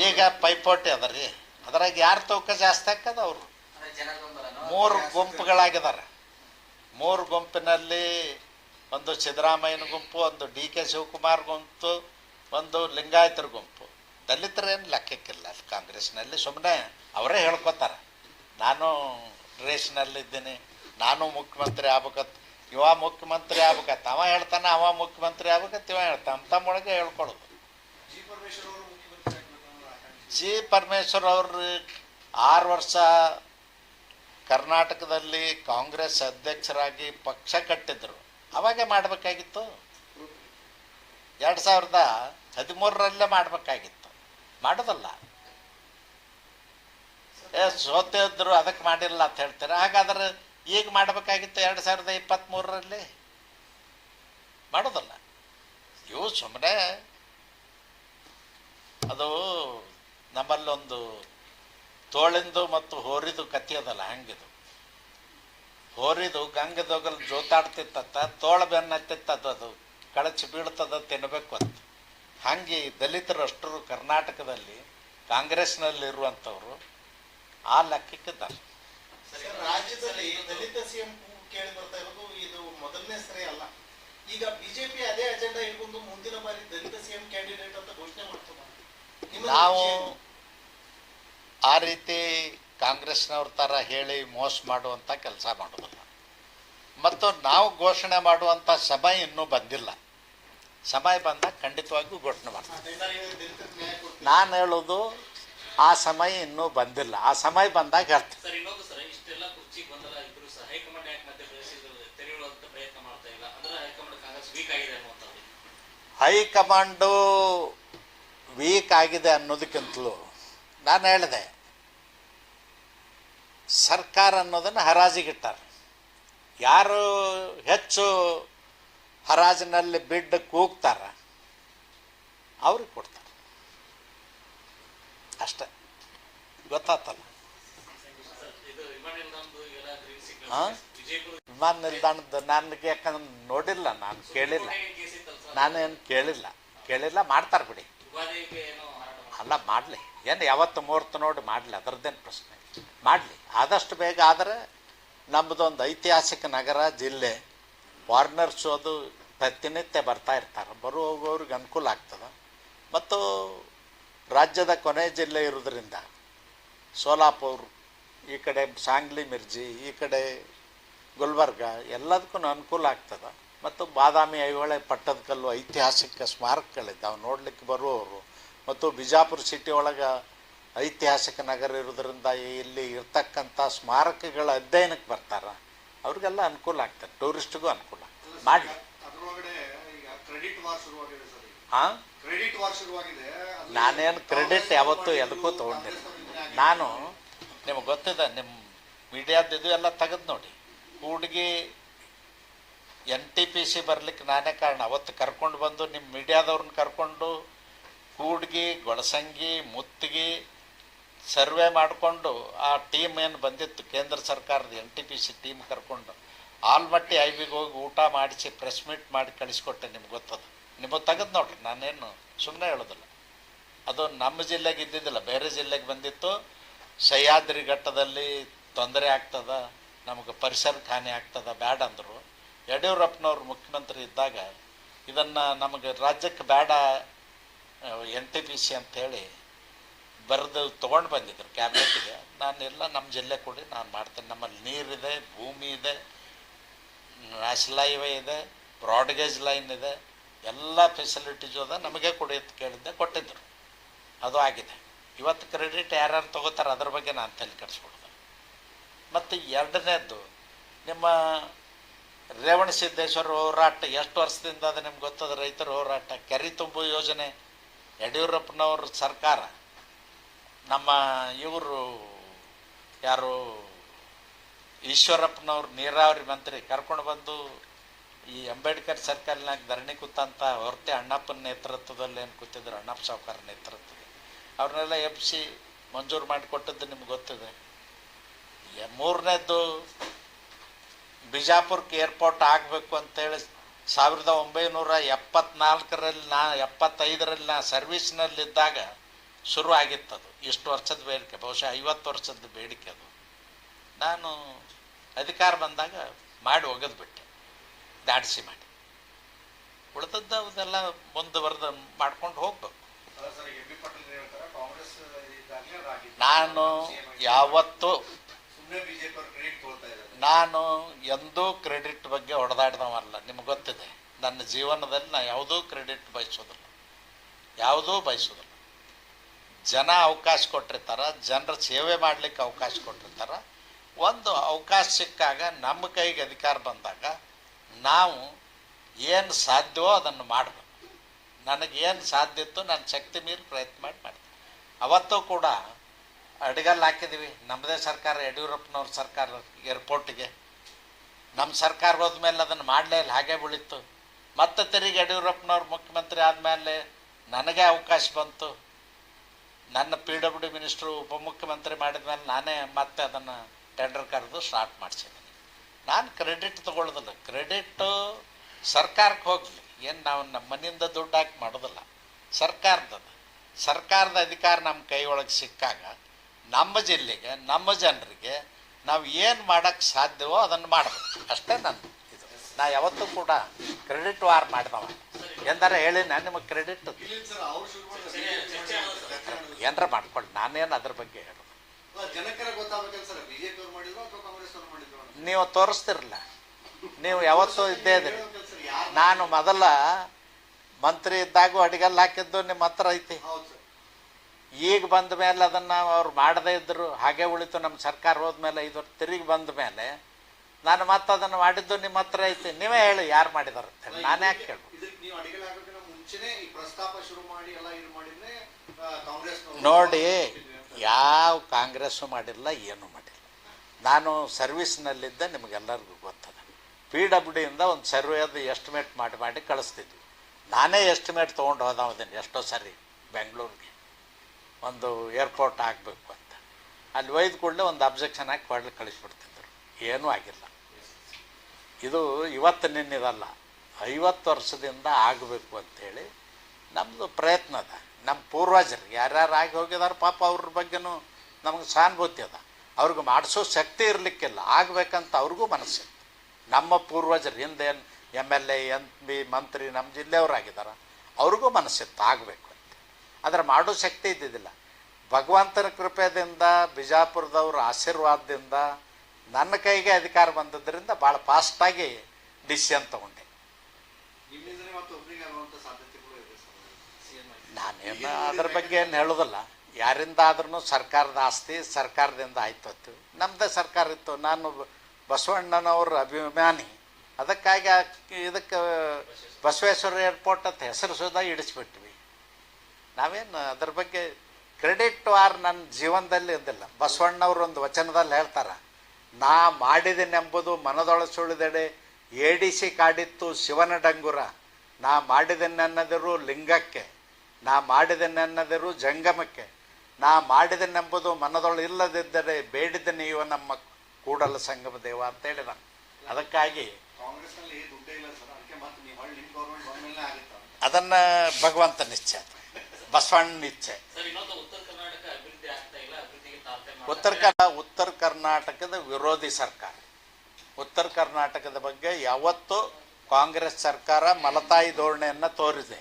Speaker 1: ಈಗ ಪೈಪೋಟಿ ಅದ ರೀ. ಅದ್ರಾಗ ಯಾರು ತೂಕ ಜಾಸ್ತಿ ಹಾಕದ ಅವರು? ಮೂರು ಗುಂಪುಗಳಾಗಿದ್ದಾರೆ. ಮೂರು ಗುಂಪಿನಲ್ಲಿ ಒಂದು ಸಿದ್ದರಾಮಯ್ಯನ ಗುಂಪು, ಒಂದು ಡಿ ಕೆ ಶಿವಕುಮಾರ್ ಗುಂಪು, ಒಂದು ಲಿಂಗಾಯತರ ಗುಂಪು. ದಲಿತರೇನು ಲೆಕ್ಕಕ್ಕಿಲ್ಲ. ಕಾಂಗ್ರೆಸ್ನಲ್ಲಿ ಸುಮ್ಮನೆ ಅವರೇ ಹೇಳ್ಕೊತಾರೆ. ನಾನು ರೇಸ್ನಲ್ಲಿದ್ದೀನಿ, ನಾನು ಮುಖ್ಯಮಂತ್ರಿ ಆಗ್ಬೇಕತ್, ಇವ ಮುಖ್ಯಮಂತ್ರಿ ಆಗ್ಬೇಕತ್, ಅವ ಹೇಳ್ತಾನೆ, ಅವ ಮುಖ್ಯಮಂತ್ರಿ ಆಗ್ಬೇಕತ್, ಇವ ಹೇಳ್ತಾನೆ ತಮ್ಮೊಳಗೆ ಹೇಳ್ಕೊಡೋದು.
Speaker 2: ಜಿ ಪರಮೇಶ್ವರ್ ಅವರು
Speaker 1: ಆರು ವರ್ಷ ಕರ್ನಾಟಕದಲ್ಲಿ ಕಾಂಗ್ರೆಸ್ ಅಧ್ಯಕ್ಷರಾಗಿ ಪಕ್ಷ ಕಟ್ಟಿದ್ರು. ಅವಾಗೆ ಮಾಡಬೇಕಾಗಿತ್ತು. ಎರಡು ಸಾವಿರದ ಹದಿಮೂರರಲ್ಲೇ ಮಾಡಬೇಕಾಗಿತ್ತು. ಮಾಡೋದಲ್ಲ. ಏ ಸೋತಿದ್ರು ಅದಕ್ಕೆ ಮಾಡಿಲ್ಲ ಅಂತ ಹೇಳ್ತಾರೆ. ಹಾಗಾದ್ರೆ ಈಗ ಮಾಡಬೇಕಾಗಿತ್ತು ಎರಡು ಸಾವಿರದ ಇಪ್ಪತ್ತ್ಮೂರರಲ್ಲಿ ಮಾಡೋದಲ್ಲ. ಇವು ಸುಮ್ಮನೆ ಅದು ನಮ್ಮಲ್ಲೊಂದು ತೋಳಿಂದು ಮತ್ತು ಹೋರಿದು ಕತ್ತಿಯೋದಲ್ಲ ಹಂಗಿದು. ಹೋರಿದು ಗಂಗದೊಗಲ್ ಜೋತಾಡ್ತಿತ್ತ ತೋಳ ಬೆನ್ನತ್ತಿತ್ತದು ಅದು, ಕಳಚಿ ಬೀಳ್ತದ ತಿನ್ನಬೇಕು ಅಂತ. ಹಂಗೆ ದಲಿತರಷ್ಟರು ದಲಿತರು ಅಷ್ಟರು ಕರ್ನಾಟಕದಲ್ಲಿ ಕಾಂಗ್ರೆಸ್ನಲ್ಲಿರುವಂಥವರು ಆ ಲೆಕ್ಕಕ್ಕಿದ್ದಾರೆ
Speaker 4: ರಾಜ್ಯದಲ್ಲಿ ದಲಿತ ಸಿಎಂ ಕೇಳಿ ಬರ್ತಾ ಇರೋದು ಇದು ಮೊದಲನೇ ಸರಿ ಅಲ್ಲ. ಈಗ ಬಿಜೆಪಿ ಅದೇ ಅಜೆಂಡಾ ಇಟ್ಕೊಂಡು ಮುಂದಿನ ಬಾರಿ ದಲಿತ ಸಿಎಂ ಕ್ಯಾಂಡಿಡೇಟ್ ಅಂತ ಘೋಷಣೆ ಮಾಡ್ತೀವಿ
Speaker 1: ನಾವು ಆ ರೀತಿ ಕಾಂಗ್ರೆಸ್ನವ್ರ ಥರ ಹೇಳಿ ಮೋಸ ಮಾಡುವಂಥ ಕೆಲಸ ಮಾಡೋದಿಲ್ಲ ಮತ್ತು ನಾವು ಘೋಷಣೆ ಮಾಡುವಂಥ ಸಮಯ ಇನ್ನೂ ಬಂದಿಲ್ಲ. ಸಮಯ ಬಂದಾಗ ಖಂಡಿತವಾಗಿಯೂ ಘೋಷಣೆ
Speaker 2: ಕೊಡ್ತೀವಿ.
Speaker 1: ನಾನು ಹೇಳೋದು ಆ ಸಮಯ ಇನ್ನೂ ಬಂದಿಲ್ಲ. ಆ ಸಮಯ ಬಂದಾಗ ಹೇಳ್ತೀನಿ.
Speaker 5: ಹೈಕಮಾಂಡು ವೀಕ್ ಆಗಿದೆ
Speaker 1: ಅನ್ನೋದಕ್ಕಿಂತಲೂ ನಾನು ಹೇಳಿದೆ ಸರ್ಕಾರ ಅನ್ನೋದನ್ನು ಹರಾಜಿಗಿಟ್ಟಾರೆ ಯಾರು ಹೆಚ್ಚು ಹರಾಜಿನಲ್ಲಿ ಬಿಡ್ ಕೂಗ್ತಾರ, ಅವ್ರಿಗೆ ಕೊಡ್ತಾರೆ. ಅಷ್ಟೆ. ಗೊತ್ತಾತಲ್ಲ? ಹಾಂ? ವಿಮಾನ ನಿಲ್ದಾಣದ ನನಗೆ ಯಾಕಂದ್ರೆ ನೋಡಿಲ್ಲ, ನಾನು ಕೇಳಿಲ್ಲ. ನಾನೇನು ಕೇಳಿಲ್ಲ. ಕೇಳಿಲ್ಲ, ಮಾಡ್ತಾರೆ ಬಿಡಿ. ಅಲ್ಲ, ಮಾಡಲಿ. ಏನು ಯಾವತ್ತು ಮುಹೂರ್ತ ನೋಡಿ ಮಾಡಲಿ, ಅದರದ್ದೇನು ಪ್ರಶ್ನೆ ಮಾಡಲಿ. ಆದಷ್ಟು ಬೇಗ ಆದರೆ ನಮ್ಮದೊಂದು ಐತಿಹಾಸಿಕ ನಗರ, ಜಿಲ್ಲೆ. ವಾರ್ನರ್ಸ್ ಅದು ಪ್ರತಿನಿತ್ಯ ಬರ್ತಾ ಇರ್ತಾರೆ. ಬರೋ ಅನುಕೂಲ ಆಗ್ತದೆ. ಮತ್ತು ರಾಜ್ಯದ ಕೊನೆ ಜಿಲ್ಲೆ ಇರೋದ್ರಿಂದ ಸೋಲಾಪುರ್, ಈ ಕಡೆ ಸಾಂಗ್ಲಿ ಮಿರ್ಜಿ, ಈ ಕಡೆ ಗುಲ್ಬರ್ಗ ಎಲ್ಲದಕ್ಕೂ ಅನುಕೂಲ ಆಗ್ತದೆ. ಮತ್ತು ಬಾದಾಮಿ ಐಹೊಳೆ ಪಟ್ಟದಕಲ್ಲು ಐತಿಹಾಸಿಕ ಸ್ಮಾರಕಗಳಿದ್ದಾವೆ. ನೋಡ್ಲಿಕ್ಕೆ ಬರುವವರು. ಮತ್ತು ಬಿಜಾಪುರ ಸಿಟಿ ಒಳಗೆ ಐತಿಹಾಸಿಕ ನಗರ ಇರೋದ್ರಿಂದ ಇಲ್ಲಿ ಇರ್ತಕ್ಕಂಥ ಸ್ಮಾರಕಗಳ ಅಧ್ಯಯನಕ್ಕೆ ಬರ್ತಾರೆ. ಅವ್ರಿಗೆಲ್ಲ ಅನುಕೂಲ ಆಗ್ತದೆ. ಟೂರಿಸ್ಟಿಗೂ ಅನುಕೂಲ ಮಾಡಲಿ
Speaker 2: ಅದ್ರೊಳಗಡೆ ಈಗ ಕ್ರೆಡಿಟ್ ವಾರ್ ಶುರುವಾಗಿದೆ ಸರ್ ಈಗ
Speaker 1: ಹಾಂ? ನಾನೇನು ಕ್ರೆಡಿಟ್ ಯಾವತ್ತು ಎದಕ್ಕೂ ತೊಗೊಂಡಿಲ್ಲ
Speaker 2: ಅವ್ರು
Speaker 1: ನಾನು ನಿಮಗೆ ಗೊತ್ತಿದೆ ನಿಮ್ಮ ಮೀಡಿಯಾದ ಇದು ಎಲ್ಲ ತೆಗೆದು ನೋಡಿ. Kudgi N T P C ಬರ್ಲಿಕ್ಕೆ ನಾನೇ ಕಾರಣ. ಅವತ್ತು ಕರ್ಕೊಂಡು ಬಂದು ನಿಮ್ಮ ಮೀಡಿಯಾದವ್ರನ್ನ ಕರ್ಕೊಂಡು ಕೂಡ್ಗಿ ಗೊಳಸಂಗಿ ಮುತ್ತಿಗೆ ಸರ್ವೆ ಮಾಡಿಕೊಂಡು ಆ ಟೀಮ್ ಏನು ಬಂದಿತ್ತು? ಕೇಂದ್ರ ಸರ್ಕಾರದ N T P C team ಕರ್ಕೊಂಡು. ಆಲ್ಮಟ್ಟಿ ಐಬಿಗೆ ಹೋಗಿ ಊಟ ಮಾಡಿಸಿ ಪ್ರೆಸ್ ಮೀಟ್ ಮಾಡಿ ಕಳಿಸ್ಕೊಟ್ಟೆ ನಿಮ್ಗೆ ಗೊತ್ತದು? ನಿಮಗೆ ತೆಗೆದು ನೋಡ್ರಿ, ನಾನೇನು ಸುಮ್ಮನೆ ಹೇಳೋದಿಲ್ಲ. ಅದು ನಮ್ಮ ಜಿಲ್ಲೆಗೆ ಇದ್ದಿದ್ದಿಲ್ಲ, ಬೇರೆ ಜಿಲ್ಲೆಗೆ ಬಂದಿತ್ತು. ಸಹ್ಯಾದ್ರಿ ಘಟ್ಟದಲ್ಲಿ ತೊಂದರೆ ಆಗ್ತದ, ನಮಗೆ ಪರಿಸರ ಹಾನಿ ಆಗ್ತದ, ಬ್ಯಾಡ ಅಂದರು. ಯಡಿಯೂರಪ್ಪನವ್ರು ಮುಖ್ಯಮಂತ್ರಿ ಇದ್ದಾಗ ಇದನ್ನು ನಮಗೆ ರಾಜ್ಯಕ್ಕೆ ಬೇಡ ಎನ್ ಟಿ ಪಿ ಸಿ ಅಂಥೇಳಿ ಬರೆದು ತೊಗೊಂಡು ಬಂದಿದ್ರು ಕ್ಯಾಬಿನೆಟ್ಗೆ. ನಾನೆಲ್ಲ ನಮ್ಮ ಜಿಲ್ಲೆ ಕೊಡಿ, ನಾನು ಮಾಡ್ತೇನೆ. ನಮ್ಮಲ್ಲಿ ನೀರಿದೆ, ಭೂಮಿ ಇದೆ. ನ್ಯಾಷನಲ್ ಹೈವೇ ಇದೆ ಬ್ರಾಡ್ಗೇಜ್ ಲೈನ್ ಇದೆ, ಎಲ್ಲ ಫೆಸಿಲಿಟೀಸು ಅದ, ನಮಗೆ ಕೊಡಿ ಅಂತ ಕೇಳಿದ್ದೆ ಕೊಟ್ಟಿದ್ದರು ಅದು ಆಗಿದೆ. ಇವತ್ತು ಕ್ರೆಡಿಟ್ ಯಾರ್ಯಾರು ತೊಗೋತಾರೆ, ಅದ್ರ ಬಗ್ಗೆ ನಾನು ತಲೆ ಕೆಡಿಸ್ಕೊಡ್ದೆ ಮತ್ತು ಎರಡನೇದ್ದು ನಿಮ್ಮ ರೇವಣ ಸಿದ್ದೇಶ್ವರ ಹೋರಾಟ, ಎಷ್ಟು ವರ್ಷದಿಂದ ಅದು ನಿಮ್ಗೆ ಗೊತ್ತದ? ರೈತರ ಹೋರಾಟ, ಕೆರೆ ತುಂಬು ಯೋಜನೆ, ಯಡಿಯೂರಪ್ಪನವ್ರ ಸರ್ಕಾರ, ನಮ್ಮ ಇವರು ಯಾರು? ಈಶ್ವರಪ್ಪನವ್ರು ನೀರಾವರಿ ಮಂತ್ರಿ ಕರ್ಕೊಂಡು ಬಂದು ಈ ಅಂಬೇಡ್ಕರ್ ಸರ್ಕಲ್ನಾಗ ಧರಣಿ ಕೂತಂತ ಹೊರತೆ ಅಣ್ಣಪ್ಪನ ನೇತೃತ್ವದಲ್ಲಿ ಏನು ಕೂತಿದ್ರು? ಅಣ್ಣಪ್ಪ ಸಾವ್ಕಾರ ನೇತೃತ್ವದಲ್ಲಿ. ಅವ್ರನ್ನೆಲ್ಲ ಎಬ್ಸಿ ಮಂಜೂರು ಮಾಡಿಕೊಟ್ಟದ್ದು ನಿಮ್ಗೆ ಗೊತ್ತಿದೆ. ಮೂರನೇದ್ದು ಬಿಜಾಪುರಕ್ಕೆ ಏರ್ಪೋರ್ಟ್ ಆಗಬೇಕು ಅಂತೇಳಿ ಸಾವಿರದ ಒಂಬೈನೂರ ಎಪ್ಪತ್ನಾಲ್ಕರಲ್ಲಿ ನಾ, ಎಪ್ಪತ್ತೈದರಲ್ಲಿ ನಾ ಸರ್ವಿಸ್ನಲ್ಲಿದ್ದಾಗ ಶುರು ಆಗಿತ್ತದು ಇಷ್ಟು ವರ್ಷದ ಬೇಡಿಕೆ, ಬಹುಶಃ ಐವತ್ತು ವರ್ಷದ ಬೇಡಿಕೆ ಅದು. ನಾನು ಅಧಿಕಾರ ಬಂದಾಗ ಮಾಡಿ ಒಗೆದ್ಬಿಟ್ಟೆ ದಾಡಿಸಿ ಮಾಡಿ. ಉಳಿದದ್ದು ಅದೆಲ್ಲ ಮುಂದುವರೆದು ಮಾಡ್ಕೊಂಡು ಹೋಗ್ಬೇಕು. ನಾನು ಯಾವತ್ತೂ ನಾನು ಎಂದೂ ಕ್ರೆಡಿಟ್ ಬಗ್ಗೆ ಹೊಡೆದಾಡ್ದವಲ್ಲ ನಿಮ್ಗೆ ಗೊತ್ತಿದೆ. ನನ್ನ ಜೀವನದಲ್ಲಿ ನಾನು ಯಾವುದೂ ಕ್ರೆಡಿಟ್ ಬಯಸೋದಿಲ್ಲ. ಯಾವುದೂ ಬಯಸೋದಿಲ್ಲ. ಜನ ಅವಕಾಶ ಕೊಟ್ಟಿರ್ತಾರ ಜನರ ಸೇವೆ ಮಾಡಲಿಕ್ಕೆ ಅವಕಾಶ ಕೊಟ್ಟಿರ್ತಾರ. ಒಂದು ಅವಕಾಶ ಸಿಕ್ಕಾಗ ನಮ್ಮ ಕೈಗೆ ಅಧಿಕಾರ ಬಂದಾಗ ನಾವು ಏನು ಸಾಧ್ಯವೋ ಅದನ್ನು ಮಾಡಬೇಕು. ನನಗೇನು ಸಾಧ್ಯ ಇತ್ತು ನನ್ನ ಶಕ್ತಿ ಮೀರಿ ಪ್ರಯತ್ನ ಮಾಡಿ ಮಾಡ್ತೀನಿ. ಅವತ್ತೂ ಕೂಡ ಅಡಿಗಲ್ಲಿ ಹಾಕಿದ್ವಿ. ನಮ್ಮದೇ ಸರ್ಕಾರ, ಯಡಿಯೂರಪ್ಪನವ್ರ ಸರ್ಕಾರ ಏರ್ಪೋರ್ಟಿಗೆ ನಮ್ಮ ಸರ್ಕಾರ ಹೋದ್ಮೇಲೆ ಅದನ್ನು ಮಾಡಲೇ ಇಲ್ಲ, ಹಾಗೆ ಉಳಿತು ಮತ್ತೆ ತಿರುಗಿ ಯಡಿಯೂರಪ್ಪನವ್ರು ಮುಖ್ಯಮಂತ್ರಿ ಆದಮೇಲೆ ನನಗೆ ಅವಕಾಶ ಬಂತು. ನನ್ನ ಪಿ ಡಬ್ಲ್ಯೂ ಡಿ ಮಿನಿಸ್ಟ್ರು ಉಪಮುಖ್ಯಮಂತ್ರಿ ಮಾಡಿದ್ಮೇಲೆ ನಾನೇ ಮತ್ತೆ ಅದನ್ನು ಟೆಂಡರ್ ಕರೆದು ಸ್ಟಾರ್ಟ್ ಮಾಡಿಸಿದ್ದೀನಿ. ನಾನು ಕ್ರೆಡಿಟ್ ತೊಗೊಳ್ಳೋದಿಲ್ಲ. ಕ್ರೆಡಿಟ್ಟು ಸರ್ಕಾರಕ್ಕೆ ಹೋಗಲಿ. ಏನು ನಾವು ನಮ್ಮ ಮನೆಯಿಂದ ದುಡ್ಡು ಹಾಕಿ ಮಾಡೋದಿಲ್ಲ. ಸರ್ಕಾರದದು. ಸರ್ಕಾರದ ಅಧಿಕಾರ ನಮ್ಮ ಕೈ ಒಳಗೆ ಸಿಕ್ಕಾಗ ನಮ್ಮ ಜಿಲ್ಲೆಗೆ ನಮ್ಮ ಜನರಿಗೆ ನಾವು ಏನು ಮಾಡೋಕ್ಕೆ ಸಾಧ್ಯವೋ ಅದನ್ನು ಮಾಡಬೇಕು. ಅಷ್ಟೇ ನನ್ನ ಇದು. ನಾ ಯಾವತ್ತೂ ಕೂಡ ಕ್ರೆಡಿಟ್ ವಾರ್ ಮಾಡಿದವ. ಎಂದರೆ ಹೇಳಿ ನಾನು ನಿಮಗೆ ಕ್ರೆಡಿಟ್. ಏನರ ಮಾಡ್ಕೊಳ್ಳಿ ನಾನೇನು ಅದ್ರ ಬಗ್ಗೆ ಹೇಳೋದು. ನೀವು ತೋರಿಸ್ತಿರಲ್ಲ ನೀವು ಯಾವತ್ತೂ ಇದ್ದೇ ಇದ್ರಿ ನಾನು ಮೊದಲ ಮಂತ್ರಿ ಇದ್ದಾಗ ಅಡಿಗೆಲ್ಲ ಹಾಕಿದ್ದು ನಿಮ್ಮ ಹತ್ರ ಐತಿ. ಈಗ ಬಂದ ಮೇಲೆ ಅದನ್ನು ಅವ್ರು ಮಾಡದೇ ಇದ್ದರು ಹಾಗೆ ಉಳಿತು ನಮ್ಮ ಸರ್ಕಾರ ಹೋದ್ಮೇಲೆ ಇದು ತಿರುಗಿ ಬಂದ ಮೇಲೆ ನಾನು ಮತ್ತೆ ಅದನ್ನು ಮಾಡಿದ್ದು ನಿಮ್ಮ ಹತ್ರ ಐತಿ. ನೀವೇ ಹೇಳಿ ಯಾರು ಮಾಡಿದಾರೆ ಹೇಳಿ. ನಾನು ಯಾಕೆ ಕೇಳು ನೋಡಿ ಯಾವ ಕಾಂಗ್ರೆಸ್ಸು ಮಾಡಿಲ್ಲ, ಏನೂ ಮಾಡಿಲ್ಲ. ನಾನು ಸರ್ವಿಸ್ನಲ್ಲಿದ್ದ, ನಿಮಗೆಲ್ಲರಿಗೂ ಗೊತ್ತದ. ಪಿ ಡಬ್ಲ್ಯೂ ಡಿಯಿಂದ ಒಂದು ಸರ್ವೇದು ಎಸ್ಟಿಮೇಟ್ ಮಾಡಿ ಮಾಡಿ ಕಳಿಸ್ತಿದ್ವಿ. ನಾನೇ ಎಸ್ಟಿಮೇಟ್ ತೊಗೊಂಡು ಹೋದವದೀನಿ ಎಷ್ಟೋ ಸರಿ ಬೆಂಗಳೂರಿಗೆ. ಒಂದು ಏರ್ಪೋರ್ಟ್ ಆಗಬೇಕು ಅಂತ. ಅಲ್ಲಿ ಒಯ್ದು ಕೂಡಲೇ ಒಂದು ಅಬ್ಜೆಕ್ಷನ್ ಹಾಕಿ ಕೊಡ್ಲಿ ಕಳಿಸ್ಬಿಡ್ತಿದ್ರು. ಏನೂ ಆಗಿಲ್ಲ. ಇದು ಇವತ್ತು ನಿನ್ನಿದಲ್ಲ, ಐವತ್ತು ವರ್ಷದಿಂದ ಆಗಬೇಕು ಅಂಥೇಳಿ ನಮ್ಮದು ಪ್ರಯತ್ನ ಅದ. ನಮ್ಮ ಪೂರ್ವಜರು ಯಾರ್ಯಾರು ಆಗಿ ಹೋಗಿದಾರ ಪಾಪ ಅವ್ರ ಬಗ್ಗೆನೂ ನಮಗೆ ಸಹಾನುಭೂತಿ ಅದ. ಅವ್ರಿಗೆ ಮಾಡಿಸೋ ಶಕ್ತಿ ಇರಲಿಕ್ಕಿಲ್ಲ. ಆಗಬೇಕಂತ ಅವ್ರಿಗೂ ಮನಸ್ಸಿತ್ತು. ನಮ್ಮ ಪೂರ್ವಜರು ಹಿಂದೇನು M L A, M P, ಮಂತ್ರಿ, ನಮ್ಮ ಜಿಲ್ಲೆಯವರಾಗಿದ್ದಾರೆ ಅವ್ರಿಗೂ ಮನಸ್ಸಿತ್ತು ಆಗಬೇಕು ಅಂತ. ಆದರೆ ಮಾಡೋ ಶಕ್ತಿ ಇದ್ದಿದ್ದಿಲ್ಲ. ಭಗವಂತನ ಕೃಪೆಯಿಂದ ಬಿಜಾಪುರದವ್ರ ಆಶೀರ್ವಾದದಿಂದ ನನ್ನ ಕೈಗೆ ಅಧಿಕಾರ ಬಂದದ್ರಿಂದ ಭಾಳ ಫಾಸ್ಟಾಗಿ ಡಿಸಿಷನ್ ತೊಗೊಂಡೆ
Speaker 2: ನಿಮ್ಮಿಂದಲೇ ಮತ್ತೆ ಒಬ್ಬರಿಗೆ ಆಗುವಂತ ಸಾಧ್ಯತೆಗಳು ಇದೆ ಸರ್
Speaker 1: ನಾನೇನು ಅದ್ರ ಬಗ್ಗೆ ಏನು ಹೇಳೋದಲ್ಲ. ಯಾರಿಂದ ಆದ್ರೂ ಸರ್ಕಾರದ ಆಸ್ತಿ, ಸರ್ಕಾರದಿಂದ ಆಯ್ತು ಅತ್ತು ನಮ್ಮದೇ ಸರ್ಕಾರ ಇತ್ತು. ನಾನು ಬಸವಣ್ಣನವ್ರ ಅಭಿಮಾನಿ. ಅದಕ್ಕಾಗಿ ಇದಕ್ಕೆ ಬಸವೇಶ್ವರ ಏರ್ಪೋರ್ಟ್ ಅಂತ ಹೆಸರು ಸುಧಾ ಇಡಿಸ್ಬಿಟ್ವಿ ನಾವೇನು ಅದ್ರ ಬಗ್ಗೆ ಕ್ರೆಡಿಟ್ ವಾರ್ ನನ್ನ ಜೀವನದಲ್ಲಿ ಇದ್ದಿಲ್ಲ ಬಸವಣ್ಣವ್ರು ಒಂದು ವಚನದಲ್ಲಿ ಹೇಳ್ತಾರೆ, ನಾ ಮಾಡಿದೆನೆಂಬುದು ಮನದೊಳ ಸುಳಿದೆಡೆ ಏಡಿಸಿ ಕಾಡಿತ್ತು ಶಿವನ ಡಂಗುರ. ನಾ ಮಾಡಿದೆನೆನ್ನದಿರು ಲಿಂಗಕ್ಕೆ. ನಾ ಮಾಡಿದೆನೆನ್ನದಿರು ಜಂಗಮಕ್ಕೆ. ನಾ ಮಾಡಿದೆನೆಂಬುದು ಮನದೊಳು ಇಲ್ಲದಿದ್ದರೆ ಬೇಡಿದ ನೀವು ನಮ್ಮ ಕೂಡಲ ಸಂಗಮ ದೇವ ಅಂತ ಹೇಳಿದ ಅದಕ್ಕಾಗಿ
Speaker 2: ಅದನ್ನ ನಲ್ಲಿ ದುಡ್ಡೇ ಇಲ್ಲ ಸರ್ ಅದಕ್ಕೆ ಮತ್ತೆ ನೀವು ಹೊಳ್ಳಿ ನಿಮ್ ಗೌರ್ಮೆಂಟ್ ಬಂದ್ಮೇಲೆ ಆಗುತ್ತೆ?
Speaker 1: ಅದನ್ನು ಭಗವಂತ ನಿಶ್ಚಯ. ಬಸವಣ್ಣ ಇಚ್ಛೆ
Speaker 5: ಸರ್ ಉತ್ತರ ಕರ್ನಾಟಕ ಅಭಿವೃದ್ಧಿ ಆಗ್ತಾ ಇಲ್ಲ ಅಭಿವೃದ್ಧಿಗೆ ತಾರತಮ್ಯ
Speaker 1: ಉತ್ತರ ಉತ್ತರ ಕರ್ನಾಟಕದ ವಿರೋಧಿ ಸರ್ಕಾರ. ಉತ್ತರ ಕರ್ನಾಟಕದ ಬಗ್ಗೆ ಯಾವತ್ತೂ ಕಾಂಗ್ರೆಸ್ ಸರ್ಕಾರ ಮಲತಾಯಿ ಧೋರಣೆಯನ್ನು ತೋರಿದೆ.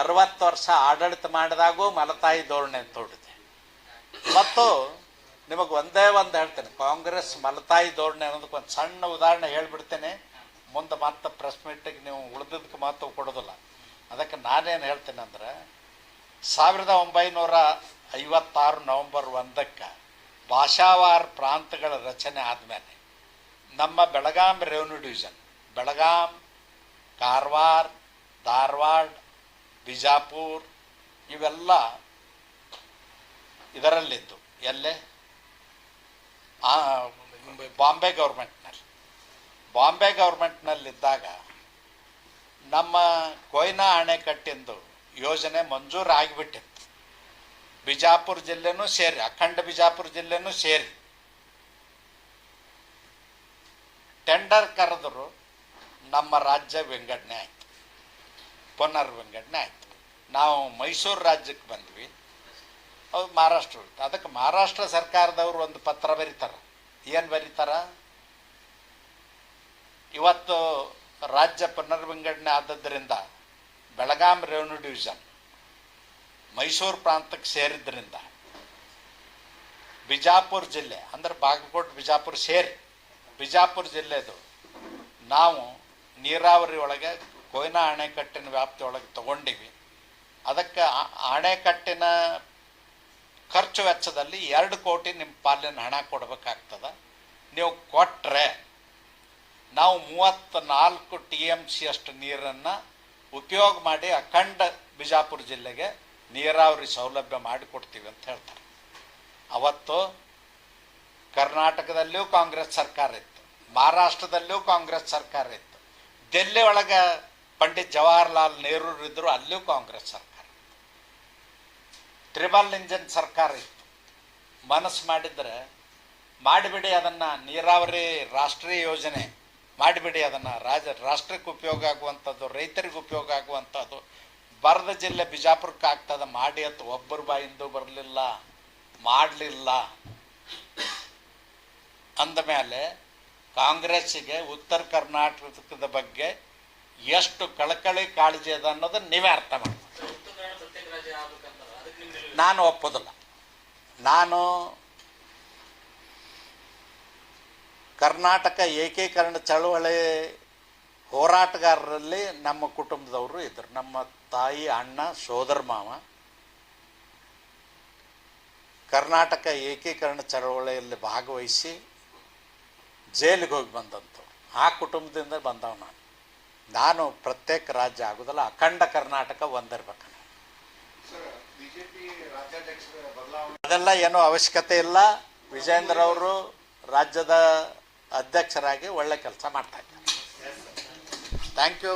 Speaker 1: ಅರವತ್ತು ವರ್ಷ ಆಡಳಿತ ಮಾಡಿದಾಗೂ ಮಲತಾಯಿ ಧೋರಣೆ ತೋಡಿದೆ ಮತ್ತು ನಿಮಗೆ ಒಂದೇ ಒಂದು ಹೇಳ್ತೇನೆ, ಕಾಂಗ್ರೆಸ್ ಮಲತಾಯಿ ಧೋರಣೆ ಅನ್ನೋದಕ್ಕೆ ಒಂದು ಸಣ್ಣ ಉದಾಹರಣೆ ಹೇಳ್ಬಿಡ್ತೇನೆ. ಮುಂದೆ ಮತ್ತೆ ಪ್ರೆಸ್ ಮೀಟಿಗೆ ನೀವು ಉಳಿದದಕ್ಕೆ ಮಹತ್ವ ಕೊಡೋದಿಲ್ಲ. ಅದಕ್ಕೆ ನಾನೇನು ಹೇಳ್ತೇನೆ ಅಂದರೆ, ಸಾವಿರದ ಒಂಬೈನೂರ ಐವತ್ತಾರು ನವಂಬರ್ ಒಂದಕ್ಕೆ ಭಾಷಾವಾರ ಪ್ರಾಂತಗಳ ರಚನೆ ಆದಮೇಲೆ ನಮ್ಮ ಬೆಳಗಾಂ ರೆವೆನ್ಯೂ ಡಿವಿಷನ್ ಬೆಳಗಾಂ, ಕಾರವಾರ, ಧಾರವಾಡ ಬಿಜಾಪುರ್, ಇವೆಲ್ಲ ಇದರಲ್ಲಿದ್ದು. ಎಲ್ಲೇ? ಬಾಂಬೆ ಗೌರ್ಮೆಂಟ್ನಲ್ಲಿ. ಬಾಂಬೆ ಗೌರ್ಮೆಂಟ್ನಲ್ಲಿದ್ದಾಗ ನಮ್ಮ ಕೊಯ್ನಾ ಅಣೆಕಟ್ಟಿಂದು ಯೋಜನೆ ಮಂಜೂರು ಆಗಿಬಿಟ್ಟಿತ್ತು ಬಿಜಾಪುರ ಜಿಲ್ಲೆನೂ ಸೇರಿ, ಅಖಂಡ ಬಿಜಾಪುರ ಜಿಲ್ಲೆನೂ ಸೇರಿ. ಟೆಂಡರ್ ಕರೆದ್ರು ನಮ್ಮ ರಾಜ್ಯ ವಿಂಗಡಣೆ ಆಯಿತು ಪುನರ್ ವಿಂಗಡಣೆ ಆಯಿತು. ನಾವು ಮೈಸೂರು ರಾಜ್ಯಕ್ಕೆ ಬಂದ್ವಿ. ಅದು ಮಹಾರಾಷ್ಟ್ರ ಅದಕ್ಕೆ ಮಹಾರಾಷ್ಟ್ರ ಸರ್ಕಾರದವರು ಒಂದು ಪತ್ರ ಬರೀತಾರೆ. ಏನು ಬರೀತಾರ? ಇವತ್ತು ರಾಜ್ಯ ಪುನರ್ವಿಂಗಡಣೆ ಆದದ್ದರಿಂದ ಬೆಳಗಾಂ ರೆವೆನ್ಯೂ ಡಿವಿಷನ್ ಮೈಸೂರು ಪ್ರಾಂತಕ್ಕೆ ಸೇರಿದ್ರಿಂದ ಬಿಜಾಪುರ ಜಿಲ್ಲೆ, ಅಂದ್ರೆ ಬಾಗಲಕೋಟೆ, ಬಿಜಾಪುರ ಸೇರಿ, ಬಿಜಾಪುರ ಜಿಲ್ಲೆದು ನಾವು ನೀರಾವರಿ ಒಳಗೆ ಕೊಯ್ನಾ ಅಣೆಕಟ್ಟಿನ ವ್ಯಾಪ್ತಿಯೊಳಗೆ ತಗೊಂಡಿವಿ. ಅದಕ್ಕೆ ಅಣೆಕಟ್ಟಿನ ಖರ್ಚು ವೆಚ್ಚದಲ್ಲಿ ಎರಡು ಕೋಟಿ ನಿಮ್ಮ ಪಾಲಿನ ಹಣ ಕೊಡಬೇಕಾಗ್ತದ. ನೀವು ಕೊಟ್ಟರೆ ನಾವು ಮೂವತ್ತ ನಾಲ್ಕು ಟಿ ಎಂ ಸಿ ಅಷ್ಟು ನೀರನ್ನು ಉಪಯೋಗ ಮಾಡಿ ಅಖಂಡ ಬಿಜಾಪುರ ಜಿಲ್ಲೆಗೆ ನೀರಾವರಿ ಸೌಲಭ್ಯ ಮಾಡಿಕೊಡ್ತೀವಿ ಅಂತ ಹೇಳ್ತಾರೆ. ಅವತ್ತು ಕರ್ನಾಟಕದಲ್ಲಿಯೂ ಕಾಂಗ್ರೆಸ್ ಸರ್ಕಾರ ಇತ್ತು, ಮಹಾರಾಷ್ಟ್ರದಲ್ಲಿಯೂ ಕಾಂಗ್ರೆಸ್ ಸರ್ಕಾರ ಇತ್ತು, ದೆಲ್ಲಿ ಒಳಗೆ ಪಂಡಿತ್ ಜವಾಹರ್ಲಾಲ್ ನೆಹರು ಇದ್ದರು ಅಲ್ಲೂ ಕಾಂಗ್ರೆಸ್ ಸರ್ಕಾರ. ಟ್ರಿಬಲ್ ಇಂಜನ್ ಸರ್ಕಾರ ಇತ್ತು. ಮನಸ್ಸು ಮಾಡಿದರೆ ಮಾಡಿಬಿಡಿ ಅದನ್ನು ನೀರಾವರಿ ರಾಷ್ಟ್ರೀಯ ಯೋಜನೆ, ಮಾಡಿಬಿಡಿ ಅದನ್ನು ರಾಜ, ರಾಷ್ಟ್ರಕ್ಕೆ ಉಪಯೋಗ ಆಗುವಂಥದ್ದು, ರೈತರಿಗೆ ಉಪಯೋಗ ಆಗುವಂಥದ್ದು, ಬರದ ಜಿಲ್ಲೆ ಬಿಜಾಪುರಕ್ಕೆ ಆಗ್ತದೆ ಮಾಡಿ ಅಂತ ಒಬ್ಬರು ಬಾಯಿಂದು ಬರಲಿಲ್ಲ, ಮಾಡಲಿಲ್ಲ. ಅಂದಮೇಲೆ ಕಾಂಗ್ರೆಸ್ಸಿಗೆ ಉತ್ತರ ಕರ್ನಾಟಕದ ಬಗ್ಗೆ ಎಷ್ಟು ಕಳಕಳಿ ಕಾಳಜಿ ಅದ ಅನ್ನೋದನ್ನ ನೀವೇ ಅರ್ಥ ಮಾಡಿ ನಾನು ಒಪ್ಪೋದಿಲ್ಲ. ನಾನು ಕರ್ನಾಟಕ ಏಕೀಕರಣ ಚಳುವಳಿ ಹೋರಾಟಗಾರರಲ್ಲಿ ನಮ್ಮ ಕುಟುಂಬದವರು ಇದ್ದರು. ನಮ್ಮ ತಾಯಿ, ಅಣ್ಣ, ಸೋದರ ಮಾವ ಕರ್ನಾಟಕ ಏಕೀಕರಣ ಚಳವಳಿಯಲ್ಲಿ ಭಾಗವಹಿಸಿ ಜೈಲಿಗೆ ಹೋಗಿ ಬಂದಂಥವ್ರು. ಆ ಕುಟುಂಬದಿಂದ ಬಂದವ ನಾನು. ನಾನು ಪ್ರತ್ಯೇಕ ರಾಜ್ಯ ಆಗೋದಲ್ಲ, ಅಖಂಡ ಕರ್ನಾಟಕ ಒಂದಿರ್ಬೇಕು. ಅದೆಲ್ಲ ಏನೂ ಅವಶ್ಯಕತೆ ಇಲ್ಲ. ವಿಜೇಂದ್ರ ಅವರು ರಾಜ್ಯದ ಅಧ್ಯಕ್ಷರಾಗಿ ಒಳ್ಳೆ ಕೆಲಸ ಮಾಡ್ತಾ ಇದ್ದಾರೆ. Thank you